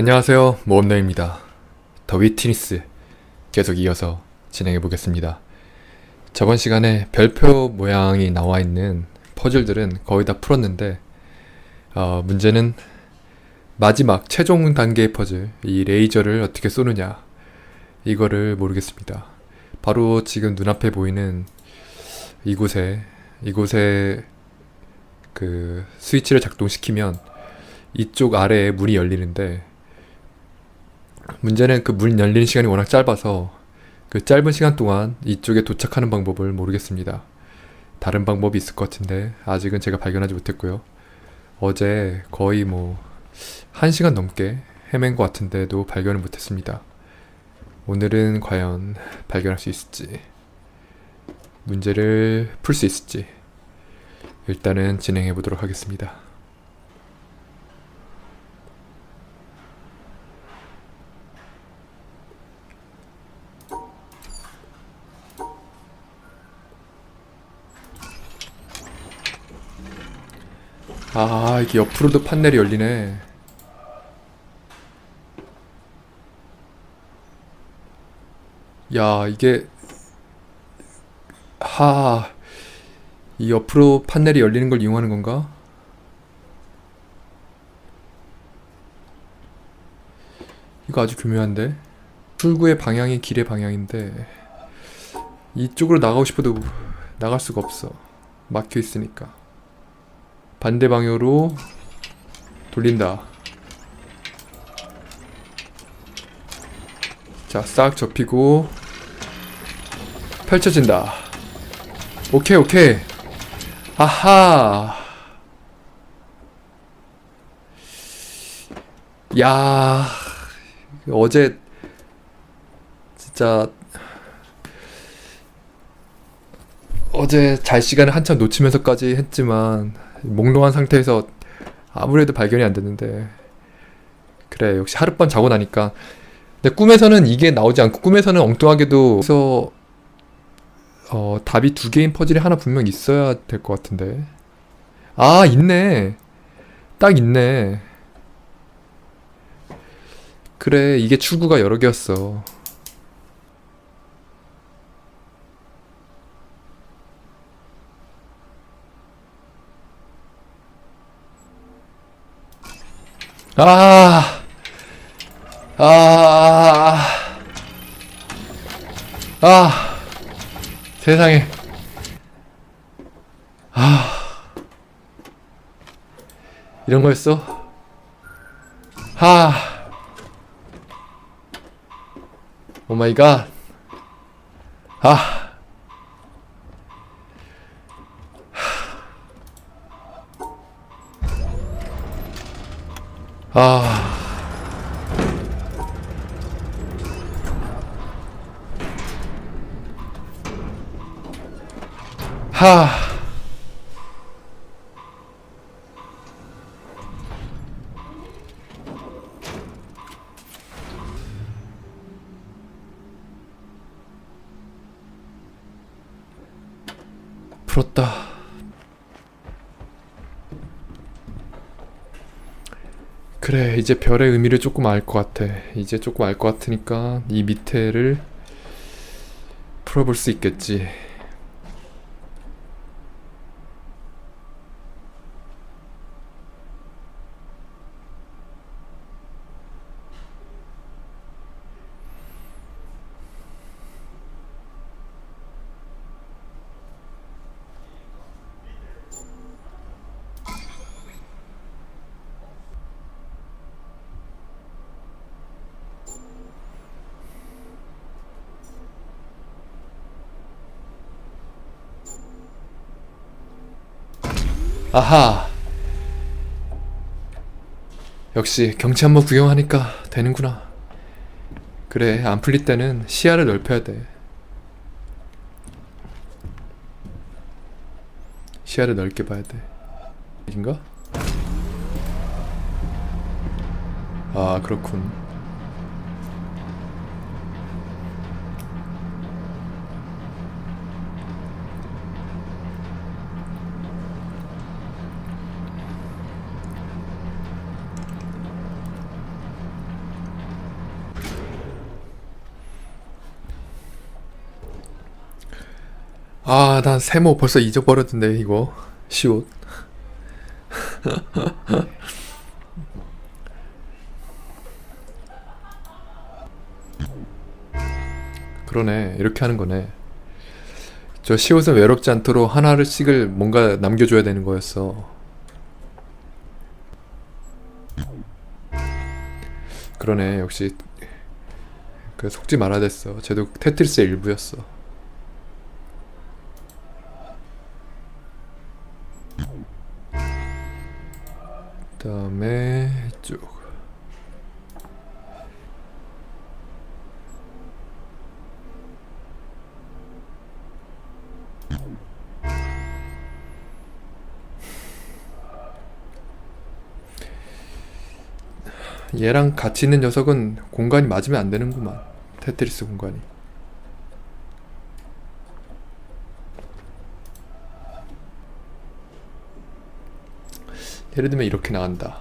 안녕하세요. 모험남입니다. 더 위 티니스 계속 이어서 진행해 보겠습니다. 저번 시간에 별표 모양이 나와 있는 퍼즐들은 거의 다 풀었는데 어, 문제는 마지막 최종 단계의 퍼즐 이 레이저를 어떻게 쏘느냐 이거를 모르겠습니다. 바로 지금 눈앞에 보이는 이곳에 이곳에 그 스위치를 작동시키면 이쪽 아래에 문이 열리는데 문제는 그 문 열리는 시간이 워낙 짧아서 그 짧은 시간 동안 이쪽에 도착하는 방법을 모르겠습니다. 다른 방법이 있을 것 같은데 아직은 제가 발견하지 못했고요. 어제 거의 뭐 1시간 넘게 헤맨 것 같은데도 발견을 못했습니다. 오늘은 과연 발견할 수 있을지 문제를 풀 수 있을지 일단은 진행해 보도록 하겠습니다. 아, 이게 옆으로도 판넬이 열리네. 야, 이게 하, 이 옆으로 판넬이 열리는 걸 이용하는 건가? 이거 아주 교묘한데? 출구의 방향이 길의 방향인데 이쪽으로 나가고 싶어도 나갈 수가 없어. 막혀 있으니까. 반대 방향으로 돌린다. 자, 싹 접히고 펼쳐진다. 오케이, 오케이. 아하. 야, 어제 진짜 어제 잘 시간을 한참 놓치면서까지 했지만 몽롱한 상태에서 아무래도 발견이 안 됐는데. 그래 역시 하룻밤 자고 나니까. 근데 꿈에서는 이게 나오지 않고 꿈에서는 엉뚱하게도 그래서 어 답이 두 개인 퍼즐이 하나 분명 있어야 될 것 같은데. 아 있네. 딱 있네. 그래 이게 출구가 여러 개였어 아, 아, 아, 세상에. 아, 이런 거였어? 하, 오 마이 갓. 아, 아. 하. 풀었다. 그래, 이제 별의 의미를 조금 알 것 같아. 이제 조금 알 것 같으니까 이 밑에를 풀어볼 수 있겠지. 아하. 역시 경치 한번 구경하니까 되는구나. 그래, 안 풀릴 때는 시야를 넓혀야 돼. 시야를 넓게 봐야 돼. 인가? 아, 그렇군. 아, 난 세모 벌써 잊어버렸는데 이거 시옷. 그러네. 이렇게 하는 거네. 저 시옷은 외롭지 않도록 하나씩을 뭔가 남겨줘야 되는 거였어. 그러네. 역시 그 속지 말아야 됐어. 쟤도 테트리스의 일부였어. 다음에 이쪽. 얘랑 같이 있는 녀석은 공간이 맞으면 안 되는구만. 테트리스 공간이. 예를 들면 이렇게 나간다.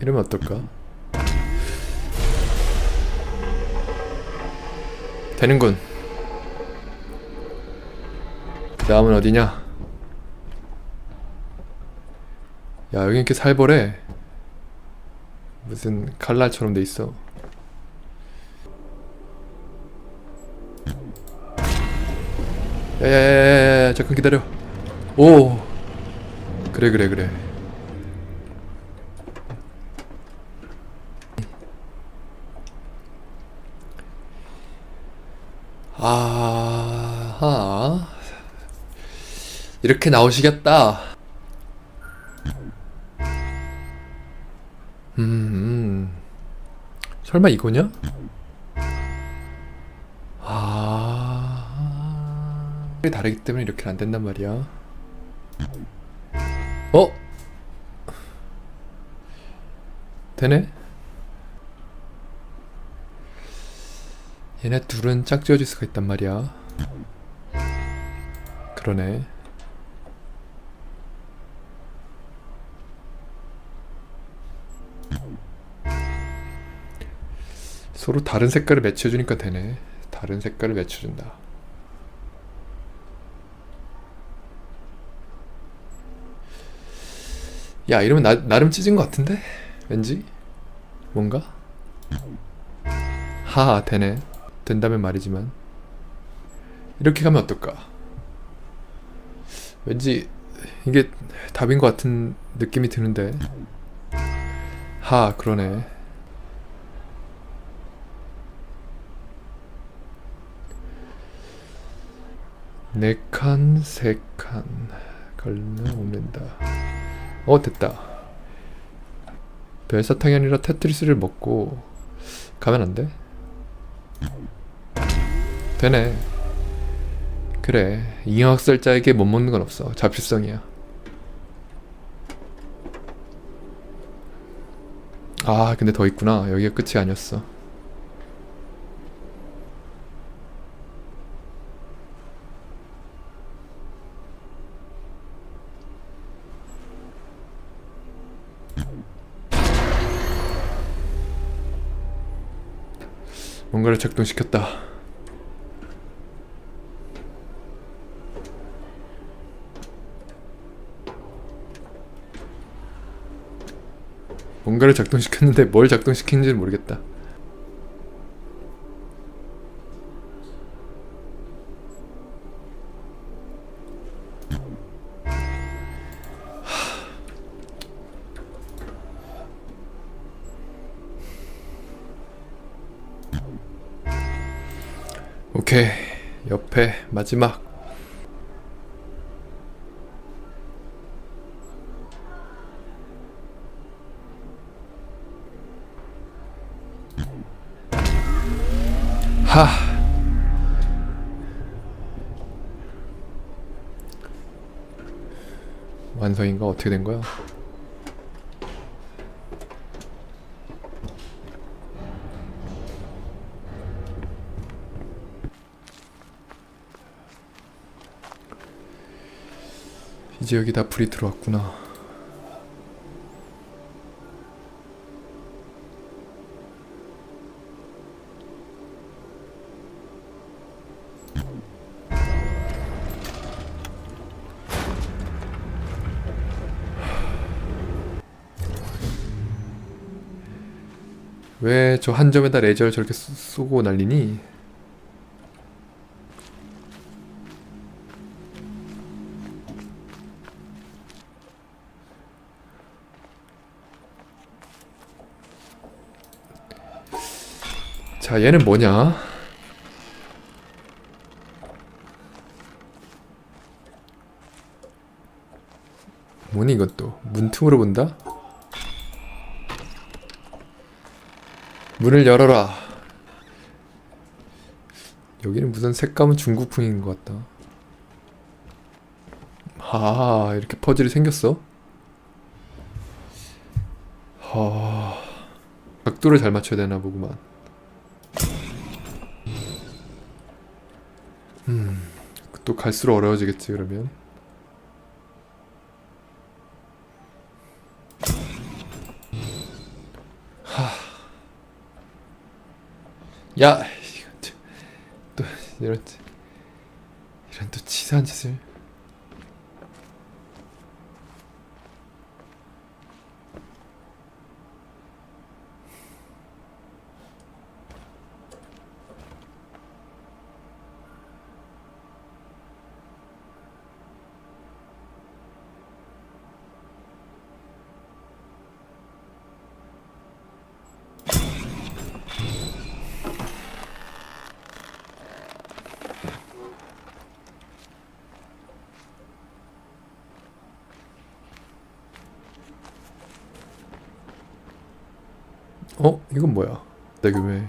이러면 어떨까? 되는군. 그 다음은 어디냐? 야, 여기 이렇게 살벌해. 무슨 칼날처럼 돼 있어. 야야야야야 잠깐 기다려. 오. 그래 그래 그래. 아하. 이렇게 나오시겠다. 음, 음. 설마 이거냐? 아. 다르기 때문에 이렇게 안 된단 말이야. 어? 되네? 얘네 둘은 짝지어질 수가 있단 말이야. 그러네. 서로 다른 색깔을 맺혀주니까 되네. 다른 색깔을 맺혀준다. 야, 이러면 나, 나름 찢은 것 같은데? 왠지? 뭔가? 하하, 되네. 된다면 말이지만. 이렇게 가면 어떨까? 왠지 이게 답인 것 같은 느낌이 드는데. 하, 그러네. 네 칸, 세 칸. 걸면 옵는다. 어, 됐다. 별사탕이 아니라 테트리스를 먹고 가면 안 돼? 되네. 그래. 잉여학살자에게 못 먹는 건 없어. 자필성이야. 아, 근데 더 있구나. 여기가 끝이 아니었어. 뭔가를 작동시켰다. 뭔가를 작동시켰는데 뭘 작동시키는지 모르겠다. 마지막. 하. 완성인가 어떻게 된 거야? 이제 여기다 불이 들어왔구나. 왜 저 한 점에다 레이저를 저렇게 쏘고 날리니? 자, 얘는 뭐냐? 뭐니 이것도 문틈으로 본다? 문을 열어라. 여기는 무슨 색감은 중국풍인 것 같다. 아, 이렇게 퍼즐이 생겼어? 하... 각도를 잘 맞춰야 되나 보구만. 음, 또 갈수록 어려워지겠지, 그러면. 야, 이거 또, 또 이런 이런 또 치사한 짓을. 어, 이건 뭐야? 대금에.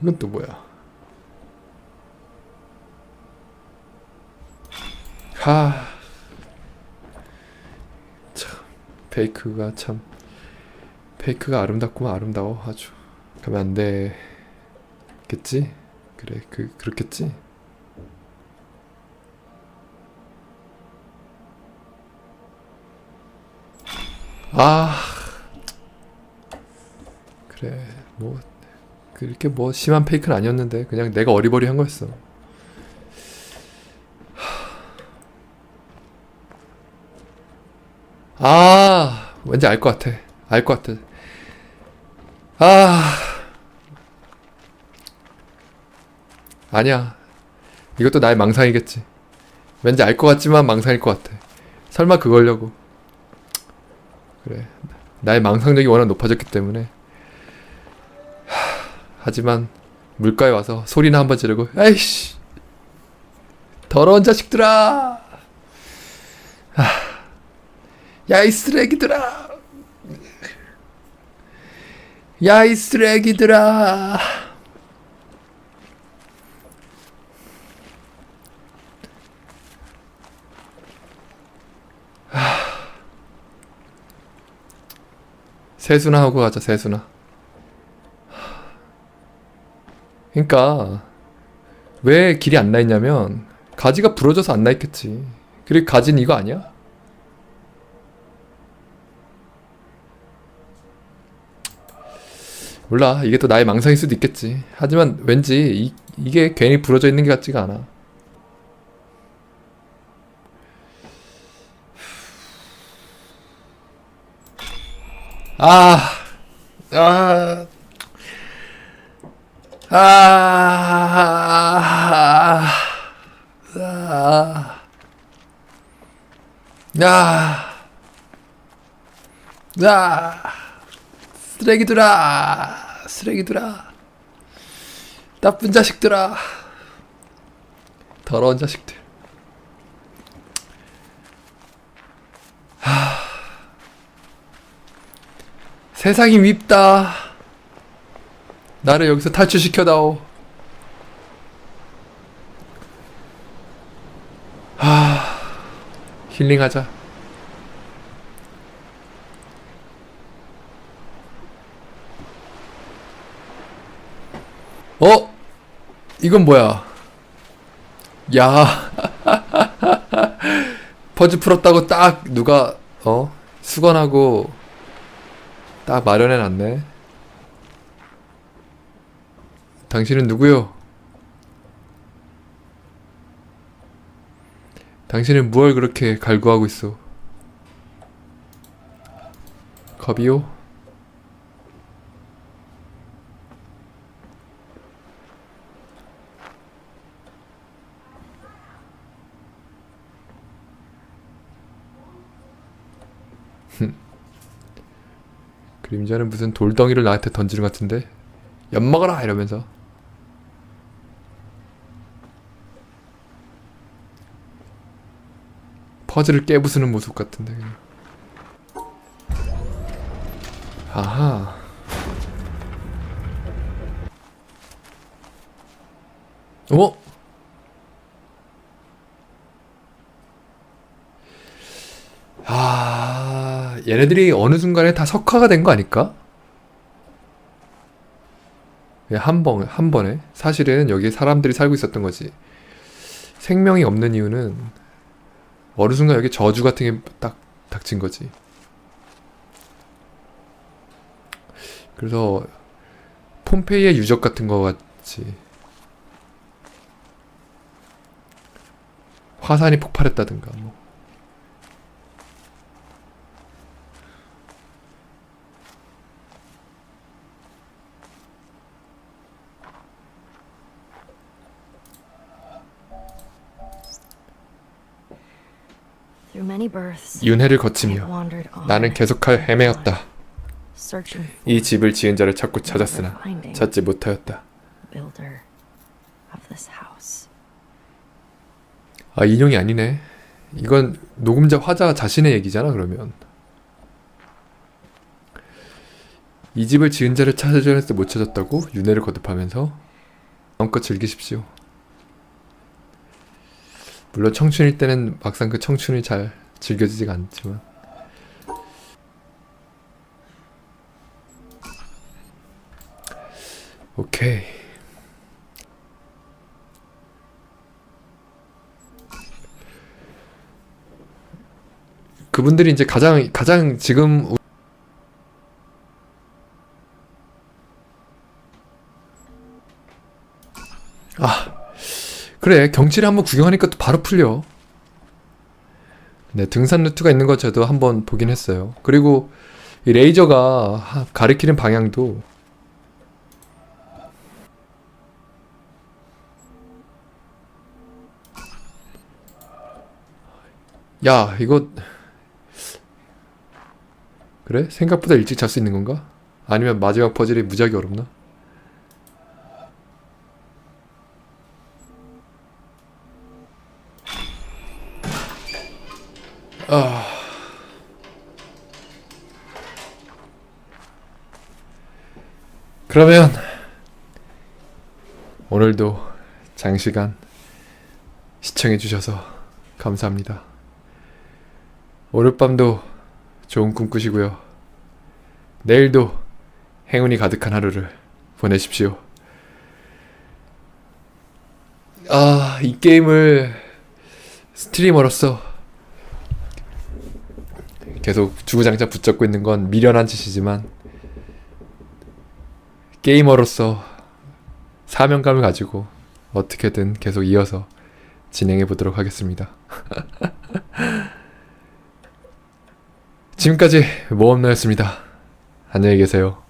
이건 또 뭐야? 하. 참, 페이크가 참. 페이크가 아름답구만 아름다워 아주. 가면 안 돼. 겠지? 그래, 그 그렇겠지? 아 그래. 뭐 그렇게 뭐 심한 페이크는 아니었는데 그냥 내가 어리버리한 거였어. 아 왠지 알 것 같아. 알 것 같아. 아. 아니야. 이것도 나의 망상이겠지. 왠지 알 것 같지만 망상일 것 같아. 설마 그걸려고 그래. 나의 망상력이 워낙 높아졌기 때문에. 하, 하지만 물가에 와서 소리나 한번 지르고 아이씨 더러운 자식들아 야 이 쓰레기들아 야 이 쓰레기들아 세수나 하고 가자 세수나. 그러니까 왜 길이 안 나 있냐면 가지가 부러져서 안 나 있겠지. 그리고 가지는 이거 아니야? 몰라. 이게 또 나의 망상일 수도 있겠지. 하지만 왠지 이, 이게 괜히 부러져 있는 게 같지가 않아 아, 아, 아, 아, 야, 야, 쓰레기들아, 쓰레기들아, 나쁜 자식들아, 더러운 자식들. 세상이 밉다. 나를 여기서 탈출시켜다오. 하, 힐링하자. 어? 이건 뭐야? 야. 퍼즐 풀었다고 딱 누가, 어? 수건하고 딱 마련해놨네. 당신은 누구요? 당신은 무얼 그렇게 갈구하고 있어? 겁이요? 그림자는 무슨 돌덩이를 나한테 던지는 것 같은데 엿 먹어라 이러면서 퍼즐을 깨부수는 모습 같은데 그냥. 아하 어? 아 얘네들이 어느 순간에 다 석화가 된 거 아닐까? 예, 한 번, 한 번에. 사실은 여기 사람들이 살고 있었던 거지. 생명이 없는 이유는 어느 순간 여기 저주 같은 게 딱 닥친 거지. 그래서 폼페이의 유적 같은 거 같이 화산이 폭발했다든가 뭐. 윤회를 거치며 나는 계속할 헤매었다. 이 집을 지은 자를 찾고 찾았으나 찾지 못하였다. 아 인용이 아니네. 이건 녹음자 화자 자신의 얘기잖아 그러면. 이 집을 지은 자를 찾으려 했을 못 찾았다고 윤회를 거듭하면서 마음껏 즐기십시오. 물론 청춘일 때는 막상 그 청춘이 잘 즐겨지지가 않지만. 오케이. 그분들이 이제 가장 가장 지금 우- 아 그래. 경치를 한번 구경하니까 또 바로 풀려. 네 등산 루트가 있는 거 저도 한번 보긴 했어요. 그리고 이 레이저가 하- 가리키는 방향도 야 이거 그래? 생각보다 일찍 잘 수 있는 건가? 아니면 마지막 퍼즐이 무지하게 어렵나? 아. 그러면 오늘도 장시간 시청해 주셔서 감사합니다. 오늘 밤도 좋은 꿈 꾸시고요. 내일도 행운이 가득한 하루를 보내십시오. 아, 이 게임을 스트리머로서 계속 주구장창 붙잡고 있는 건 미련한 짓이지만 게이머로서 사명감을 가지고 어떻게든 계속 이어서 진행해 보도록 하겠습니다. 지금까지 모험너였습니다. 안녕히 계세요.